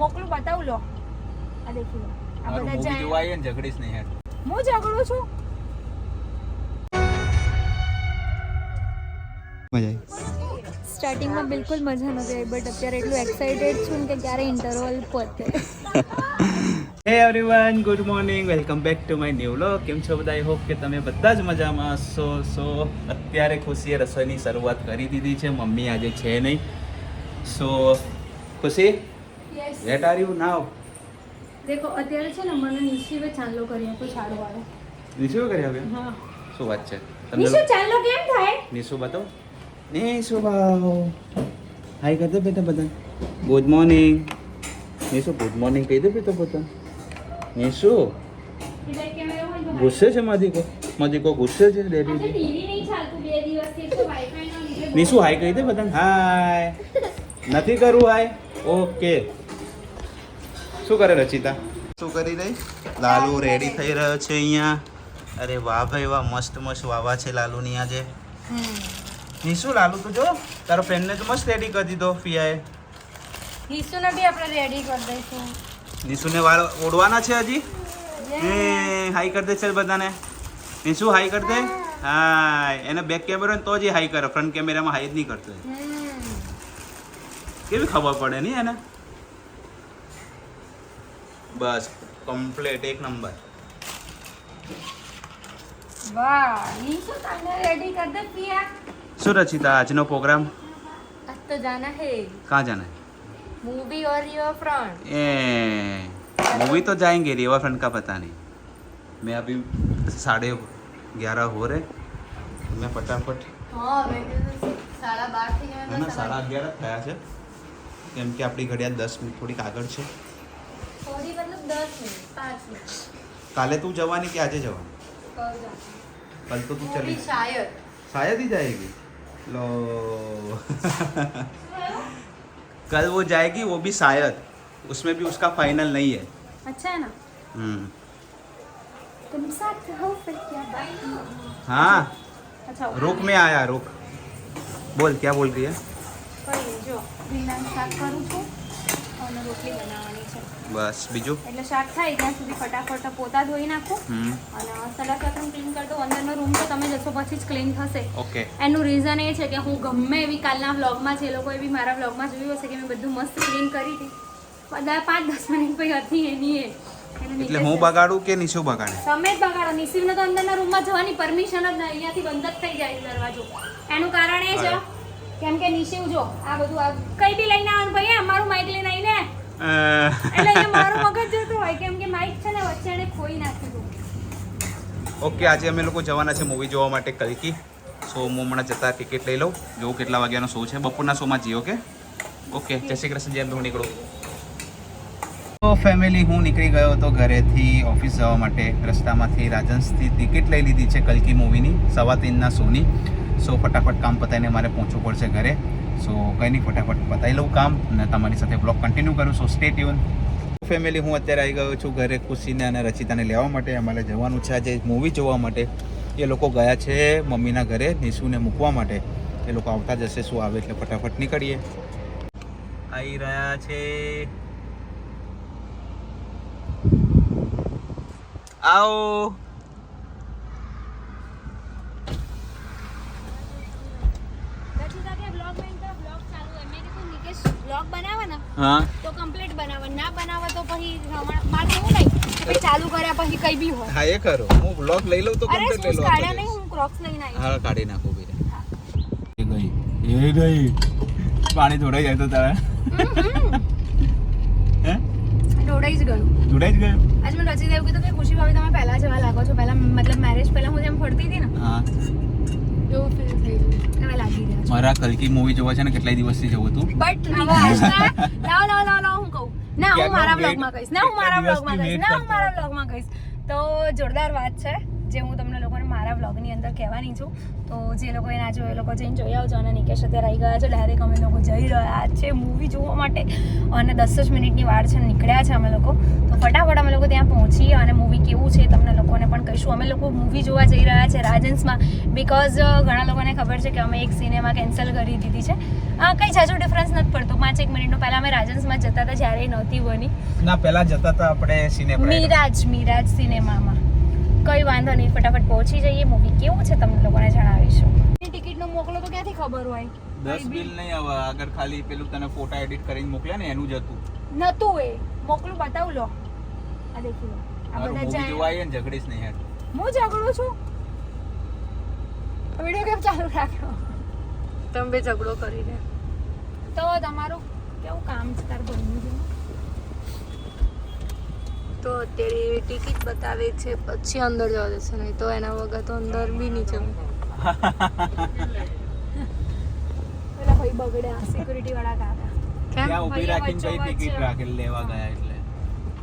મોકલું બતાવું લો. આ દેખી લો. આ બધા જાય. જોવા આવીએ ને ઝઘડીશ નહીં હું ઝઘડું છું? મજા આવી. સ્ટાર્ટિંગમાં બિલકુલ મજા નથી આવી બટ અત્યારે એટલું એક્સાઇટેડ છું કે ક્યારે ઇન્ટરવલ પતે. Hey everyone good morning welcome back to my new vlog કેમ છો બધા? આઈ હોપ કે તમે બધા જ મજામાં હશો. સો અત્યારે ખુશીએ રસોઈની શરૂઆત કરી દીધી છે. મમ્મી આજે છે નહીં. સો ખુશી? લેટ આર યુ નાવ દેખો અત્યારે છે ને મને નિશિવે ચાંદલો કરી આપો છાડો વાળો નિશિવે કરી હવે હા. શું વાત છે? નિશુ ચાંદલો કેમ થાય? નિશુ બતાવો. નિશુ ભાવ હાય કરી દે બેટા બધા. Good morning Nishu good morning કહી દે બેટા બધા. નિશુ ગુસ્સે છે માદીકો માદીકો ગુસ્સે છે ડેડી? ટીવી નહીં ચાલતું બે દિવસથી તો વાઈફાઈ નો નિશુ હાય કહી દે બધા. હાય નથી કરવું હાય ઓકે શું કરે રચિતા? શું કરી રહી? લાલુ રેડી થઈ રહ્યો છે અહીંયા. અરે વાહ ભાઈ વાહ મસ્ત મસ્ત વાવા છે લાલુની આજે. નિશુ લાલુ તું જો તારો ફ્રેન્ડને તો મસ્ત રેડી કરી દીધો પિયાએ. નિશુને બી આપણે રેડી કરી દઈશું. નિશુને વાળ ઓડવાના છે હજી? એ હાઈ કરી દે છે બધાને. નિશુ હાઈ કરી દે. હા એને બેક કેમેરો ને તો જ હાઈ કરે. ફ્રન્ટ કેમેરામાં હાઈ જ નહીં કરતો કેવી ખબર પડે નહીં એને? બસ કમ્પ્લીટ એક નંબર વાહ નિશુ તને રેડી કરી દે પિયા શું રચિતા આજનો પ્રોગ્રામ आज तो जाना है कहाँ जाना है मूवी और योर फ्रंट ए मूवी तो जाएंगे रिवर फ्रंट का पता नहीं मैं अभी साढ़े ग्यारह हो रहे मैं फटाफट हाँ मैं तो साढ़ा बार थी હે ને સાડા અગિયાર જ થયા છે કેમ કે આપણી ઘડિયાળ દસ મિનિટ થોડીક આગળ છે थोड़ी मतलब दस मिनट पाँच मिनट કાલે તું જવાની કે આજે જવાની कब जाना कल तो तू वो चली भी शायद शायद ही जाएगी लो कल वो जाएगी वो भी शायद उसमें भी उसका फाइनल नहीं है अच्छा है ना हम्म तुम साथ हो फिर क्या बात हाँ अच्छा रुक में आया रुक बोल क्या बोल रही है કઈ નહીં, જો ભીંડાનું શાક કરું છું અને રોટલી બનાવવાની છે. બસ બીજું? એટલે શાક થાય ત્યાં સુધી ફટાફટ પોતા ધોઈ નાખું અને સલાડ વાસણ ક્લીન કરી દઉં. અંદરનો રૂમ તો તમે જશો પછી જ ક્લીન થશે. ઓકે. એનું રીઝન એ છે કે હું ગમે એવી કાલના વ્લોગમાં છે એ લોકોએ બી મારા વ્લોગમાં જોયું હશે કે મેં બધું મસ્ત ક્લીન કરી હતી. બધા પાંચ દસ મિનિટ પછી હતી એની એ. એટલે હું બગાડું કે નિશુ બગાડે? તમે જ બગાડો. નિશિવને તો અંદરના રૂમમાં જવાની પરમિશન જ નહીં. અહીંયાથી બંધ જ થઈ જાય દરવાજો. એનું કારણ એ છે કેમ કે નિશિવ જો આ બધું આ કઈ બી લઈને આવવાનું ભાઈ અમારું માઇક લઈને આવીને અ, એટલે અહીંયા મારું મગજ જતું હોય કેમ કે માઇક છે ને વચ્ચે એને ખોઈ નાખ્યું ઓકે આજે અમે લોકો જવાના છે મૂવી જોવા માટે કલકી. સો હું હમણાં જતા ટિકિટ લઈ લઉં. જોઉં કેટલા વાગ્યાનો શો છે. બપોરના શોમાં જઈએ ઓકે ઓકે જય શ્રી કૃષ્ણ જેમ હું નીકળું. તો ફેમિલી હું નીકળી ગયો હતો ઘરેથી ઓફિસ જવા માટે. રસ્તામાંથી રાજન્સથી ટિકિટ લઈ લીધી છે કલકી મૂવીની સવા ત્રણના શોની સો ફટાફટ કામ પતાવીને મારે પહોંચવું પડશે ઘરે. સો કંઈ નહીં, ફટાફટ પતાવી લઉં કામ અને તમારી સાથે બ્લોગ કન્ટિન્યુ કરું. સો સ્ટે ટ્યુન ફેમિલી હું અત્યારે આવી ગયો છું ઘરે ખુશીને અને રચિતાને લેવા માટે. અમારે જવાનું છે આજે મૂવી જોવા માટે. એ લોકો ગયા છે મમ્મીના ઘરે, નિશુને મૂકવા માટે. એ લોકો આવતા જશે, શું આવે એટલે ફટાફટ નીકળીએ. આવી રહ્યા છે. આવો રચિતા કે બ્લોગ મેં તો બ્લોગ ચાલુ હોય મેં કીધું નિકેશ બ્લોગ બનાવે ને હા. તો કમ્પ્લીટ બનાવે ના બનાવે તો પછી મારે એવું નહીં. કે ચાલુ કર્યા પછી કઈ બી હોય. હા એ કરો હું બ્લોગ લઈ લઉં તો કમ્પ્લીટ લઈ લઉં અરે કાઢ્યા નહીં હું ક્રોક્સ લઈને આવી હા કાઢી નાખું ભાઈ એ ગઈ. એ ગઈ. પાણી ધોડાઈ જાય તો તારે. હે? દોડાઈ જ ગયું. જોડાઈ જ ગયું? આજ મેં રચી એવું કીધું કે ખુશી ભાભી તમે પહેલા જવા લાગો છો. પહેલા મતલબ મેરેજ પહેલા હું જેમ ફરતી હતી ને હા. એવું ફીલ થઈ ગયું. હવે લાગી રહ્યા છે. મારા કલકી મૂવી જોવા છે ને કેટલાય દિવસથી જવું હતું. બટ હવે આજના લાવ ના લાવ લાવ હું કહું. ના હું મારા wait- બ્લોગમાં કહીશ ના હું મારા કેટલા બ્લોગમાં દિવસથી કહીશ ના હું મારા બ્લોગમાં કહીશ તો જોરદાર વાત છે જે હું તમને લોકોને મારા બ્લોગની અંદર કહેવાની છું. તો જે લોકોએ ના જોયું એ લોકો જઈને જોઈ આવજો અને નિકેશ અત્યારે આવી ગયા છે. ડાયરેક્ટ અમે લોકો જઈ રહ્યા છે મૂવી જોવા માટે. અને દસ જ મિનિટની વાર છે નીકળ્યા છે અમે લોકો. તો ફટાફટ અમે લોકો ત્યાં પહોંચીએ અને મૂવી કેવું છે તમને લોકોને પણ કહીશું. અમે લોકો મૂવી જોવા જઈ રહ્યા છે રાજન્સમાં બિકોઝ ઘણા લોકોને ખબર છે કે અમે એક સિનેમા કેન્સલ કરી દીધી છે. કંઈ જાજો ડિફરન્સ નથી પડતો. પાંચ એક મિનિટનો પહેલાં અમે રાજન્સમાં જતા હતા જ્યારે નહોતી બની. ના પહેલા જતા હતા આપણે સિનેમા મિરાજ મિરાજ સિનેમામાં કઈ વાંધો નહીં ફટાફટ પહોંચી જઈએ. મૂવી કેવું છે તમને લોકોને જણાવીશું. ટિકિટનો મોકલો તો ક્યાંથી ખબર હોય? દસ બિલ નહીં હવે આગળ ખાલી પેલું તને ફોટા એડિટ કરીને મોકલે ને એનું જ હતું. નતું એ. મોકલું બતાવું લો. આ દેખી લો. આ બધા જાય. આવીએ ને ઝઘડીશ નહીં યાર. હું ઝઘડું છું? વીડિયો કેમ ચાલુ રાખ્યો? તમે બે ઝઘડો કરીને. તો તમારું કેવું કામ છે તાર બન્યું છે તો અત્યારે ટિકિટ બતાવે છે પછી અંદર જવા દેશે નહીં તો એના વગર તો અંદર બી નહીં જવું. પેલા ભાઈ બગડ્યા સિક્યુરિટી વાળા કાકા કેમ? ત્યાં રાખીને કઈ ટિકિટ રાખેલી લેવા ગયા એટલે.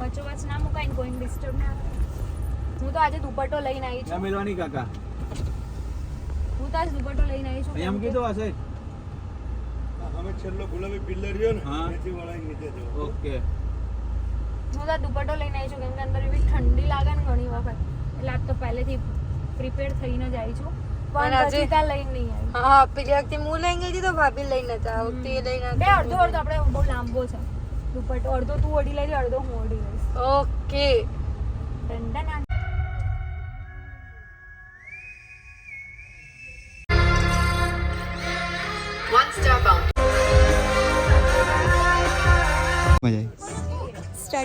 વચ્ચો વચ્ચ ના મુકાય કોઈ ડિસ્ટર્બ ના હું તો આજે દુપટ્ટો લઈને આવી છું. મેલવાની કાકા? હું તો આજે દુપટ્ટો લઈને આવી છું. અહીંયા કીધું હશે? અમે છેલ્લો ગુલાબી પિલ્લર રહ્યો ને હા. એથી વળાઈ નીચે ઓકે. હું તો દુપટ્ટો લઈને આવી છું કેમ કે અંદર એવી ઠંડી લાગે ને ઘણી વખત. એટલે આજ તો પહેલેથી પ્રિપેર થઈને જ આવી છું. પણ આજે- ત્યાં લઈને નહીં આવી. હા પેલી વખતે હું લઈને ગઈ હતી તો ભાભી લઈને હતા આ વખતે એ લઈને બે અડધો અડધો આપણે બહુ લાંબો છે. દુપટ્ટો અડધો તું ઓઢી લેજે અડધો હું ઓઢી લઈશ. ઓકે. દંડના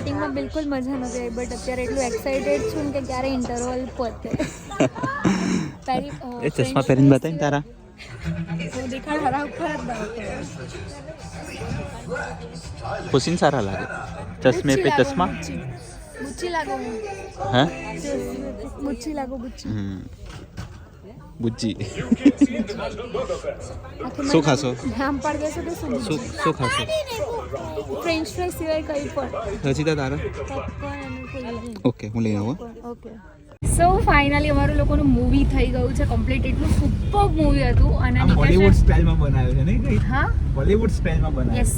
સ્ટાર્ટિંગમાં બિલકુલ મજા નથી આવી બટ અત્યારે એટલું એક્સાઇટેડ છું કે ક્યારે ઇન્ટરવલ પતે. એ ચશ્મા પહેરીને બતાવીને તારા. દેખાડ હરા ઉપર જ સારા લાગે. ચશ્મે પે ચશ્મા? બુચ્ચી લાગો હે. બુચ્ચી લાગો ગુચ્ચી બુజ్జి શું ખાશો? નામ પાડી દેશો તો શું શું શું ખાશો? ફ્રેન્ચ ફ્રાઈઝ સિવાય કંઈ પણ. રચિતા તારા? ઓકે હું લઈ આવું ઓકે. સો ફાઇનલી અમારું લોકોનું મૂવી થઈ ગયું છે કમ્પ્લીટ એટલું સુપર મૂવી હતું અને બોલીવુડ સ્ટાઇલમાં બનાવ્યું છે નહીં હા? બોલીવુડ સ્ટાઇલમાં બનાવ્યું. યસ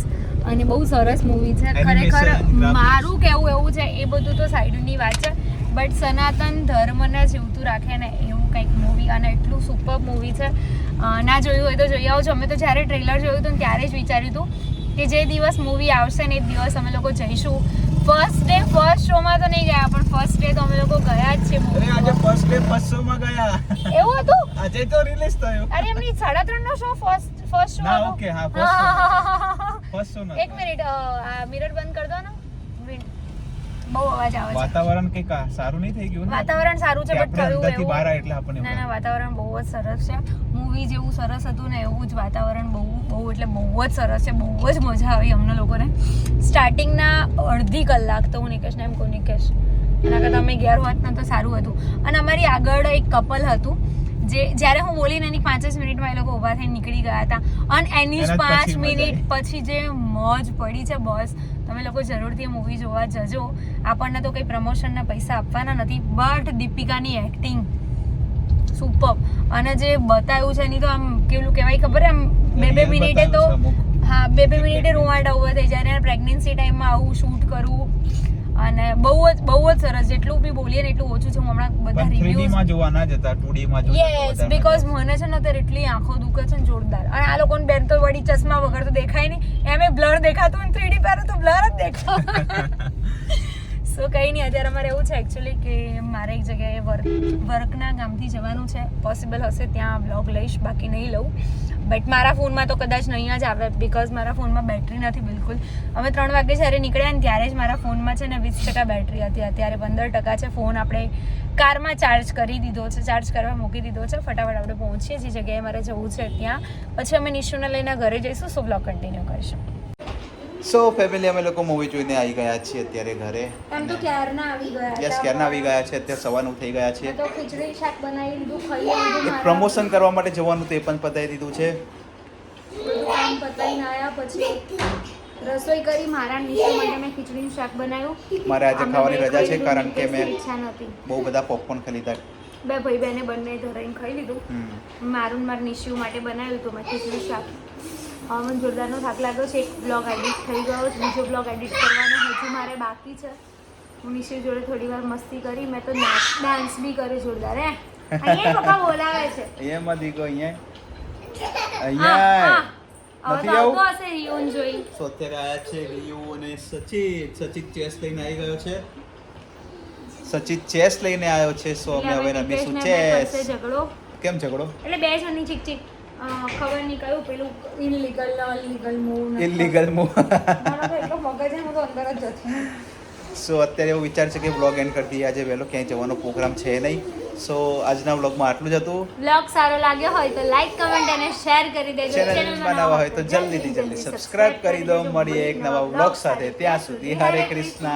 અને બહુ સરસ મૂવી છે. ખરેખર મારું કેવું એવું છે એ બધું તો સાઈડની વાત છે. બટ સનાતન ધર્મને જીવતું રાખે ને એવું કંઈક મૂવી અને એટલું સુપર મૂવી છે. ના જોયું હોય તો જોઈ આવજો. અમે તો જ્યારે ટ્રેલર જોયું હતું ત્યારે જ વિચાર્યું હતું કે જે દિવસ મૂવી આવશે ને એ દિવસ અમે લોકો જઈશું. ફર્સ્ટ ડે ફર્સ્ટ શોમાં તો નહીં ગયા પણ ફર્સ્ટ ડે તો અમે લોકો ગયા જ છે મૂવી આજે ફર્સ્ટ ડે ફર્સ્ટ શોમાં ગયા. એવું હતું? આજે તો રિલીઝ થયો. અરે એમની સાડા ત્રણ નો શો ફર્સ્ટ ફર્સ્ટ શો ના, હતો? હા, ફર્સ્ટ શો ફર્સ્ટ શો એક મિનિટ આ મિરર બંધ કર દો ને. બહુ અવાજ આવે છે. વાતાવરણ કંઈક સારું નહીં થઈ ગયું વાતાવરણ સારું છે બટ થયું બહાર એવું. આવે એટલે આપણને ના ના વાતાવરણ બહુ જ સરસ છે. મૂવી જેવું સરસ હતું ને એવું જ વાતાવરણ બહુ બહુ એટલે બહુ જ સરસ છે બહુ જ મજા આવી અમને લોકોને. સ્ટાર્ટિંગના અડધી કલાક તો હું નિકેશને એમ કહું નિકેશ એના કરતાં અમે ઘેર હોત ને તો સારું હતું. અને અમારી આગળ એક કપલ હતું જે જ્યારે હું બોલીને એની પાંચ જ મિનિટમાં એ લોકો ઊભા થઈને નીકળી ગયા હતા. અને એની જ પાંચ મિનિટ પછી જે મોજ પડી છે બોસ તમે લોકો જરૂરથી મૂવી જોવા જજો. આપણને તો કંઈ પ્રમોશનના પૈસા આપવાના નથી બટ દીપિકાની એક્ટિંગ સુપર અને જે બતાવ્યું છે એની તો આમ કેવું કહેવાય ખબર આમ બે બે મિનિટે તો. હા બે બે મિનિટે રૂવાડા ઊભા થઈ જાય પ્રેગ્નન્સી ટાઈમમાં આવું શૂટ કરવું. અને બહુ જ બહુ જ સરસ જેટલું બી બોલીએ ને એટલું ઓછું છે. હું હમણાં બધા રિવ્યુ 3D માં જોવા ના જતા 2D માં જોતા યસ બીકોઝ મને છે ને અત્યારે એટલી આંખો દુખે છે ને જોરદાર. અને આ લોકોને બેન તો વળી ચશ્મા વગર તો દેખાય નહીં. એમે બ્લર દેખાતું ને થ્રીડી પર તો બ્લર જ દેખાય. સો કંઈ નહીં અત્યારે અમારે એવું છે એકચ્યુઅલી કે મારે એક જગ્યાએ વર્ક વર્કના ગામથી જવાનું છે. પોસિબલ હશે ત્યાં બ્લોગ લઈશ, બાકી નહીં લઉં. બટ મારા ફોનમાં તો કદાચ નહીં જ આવે બિકોઝ મારા ફોનમાં બેટરી નથી બિલકુલ. અમે ત્રણ વાગે જ્યારે નીકળ્યા ને ત્યારે જ મારા ફોનમાં છે ને વીસ ટકા બેટરી હતી. અત્યારે પંદર ટકા છે. ફોન આપણે કારમાં ચાર્જ કરી દીધો છે ચાર્જ કરવા મૂકી દીધો છે. ફટાફટ આપણે પહોંચીએ જે જગ્યાએ મારે જવું છે ત્યાં. પછી અમે નિશુને લઈને ઘરે જઈશું સો બ્લોગ કન્ટિન્યુ કરીશું. સો ફેમિલી અમે લોકો મૂવી જોઈને આવી ગયા છીએ અત્યારે ઘરે. એમ તો ક્યારના આવી ગયા યસ ક્યારના આવી ગયા છે? અત્યારે સવારનું થઈ ગયા છે. તો ખીચડી શાક બનાવી લીધું ખાઈ લીધું એક પ્રમોશન કરવા માટે જવાનું તે પણ પતાવી દીધું છે. કામ પતાવીને આવ્યા પછી રસોઈ કરી મારા નીચે માટે મેં ખીચડીનું શાક બનાવ્યું. મારે આજે ખાવાની રજા છે કારણ કે મેં બહુ બધા પોપકોર્ન ખરીદા બે ભાઈ બહેને બંને ધરાઈને ખાઈ લીધું. મારું મારા નિશિયું માટે બનાવ્યું હતું મેં ખીચડી શાક. મને જોરદારનો થાક લાગ્યો છે. એક બ્લોગ એડિટ થઈ ગયો છે. બીજો બ્લોગ એડિટ કરવાનો હજુ મારે બાકી છે. હું નિશ્ચય જોડે થોડી વાર મસ્તી કરી. મેં તો ડાન્સ બી કર્યો જોરદાર હે. અહીંયા પપ્પા બોલાવે છે. અહીંયા માં દીકો અહીંયા. અહીંયા નથી આવું? હશે રિયોન જોઈ. સો અત્યારે આયા છે રિયુ અને સચિત સચિત ચેસ લઈને આવી ગયો છે. સચિત ચેસ લઈને આવ્યો છે સો હવે રમીશું ચેસ. ઝઘડો. કેમ ઝઘડો? એટલે બે જણની ચીક ચીક ખબર નહીં કયું પેલું inlegal unlegal move illegal move મારો તો એટલો મગજ હું તો અંદર જ જતી સો અત્યારે એવું વિચાર છે કે બ્લોગ એન્ડ કરી દઈએ. આજે વહેલો ક્યાંય જવાનો પ્રોગ્રામ છે નહીં. સો આજના બ્લોગમાં આટલું જ હતું. બ્લોગ સારો લાગ્યો હોય તો લાઈક કમેન્ટ અને શેર કરી દેજો. ચેનલ બનાવવા હોય તો જલ્દીથી જલ્દી સબસ્ક્રાઇબ કરી દો. મળીએ એક નવા બ્લોગ સાથે. ત્યાં સુધી હરે કૃષ્ણ.